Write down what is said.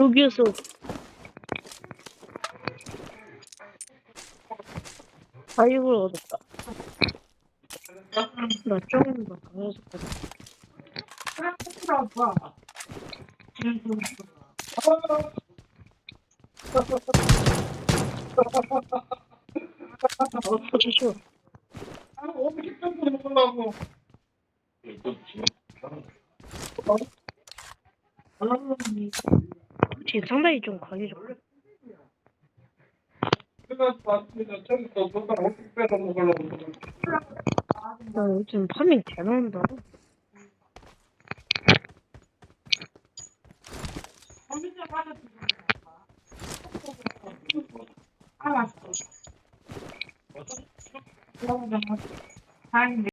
여기에서 아이걸 얻었다. 나 조금 더 강해서 어, 잠시만. 지금 상당히 좀 강해졌고. 나 요즘 파밍 잘 나온다. 알았어. 다행이네.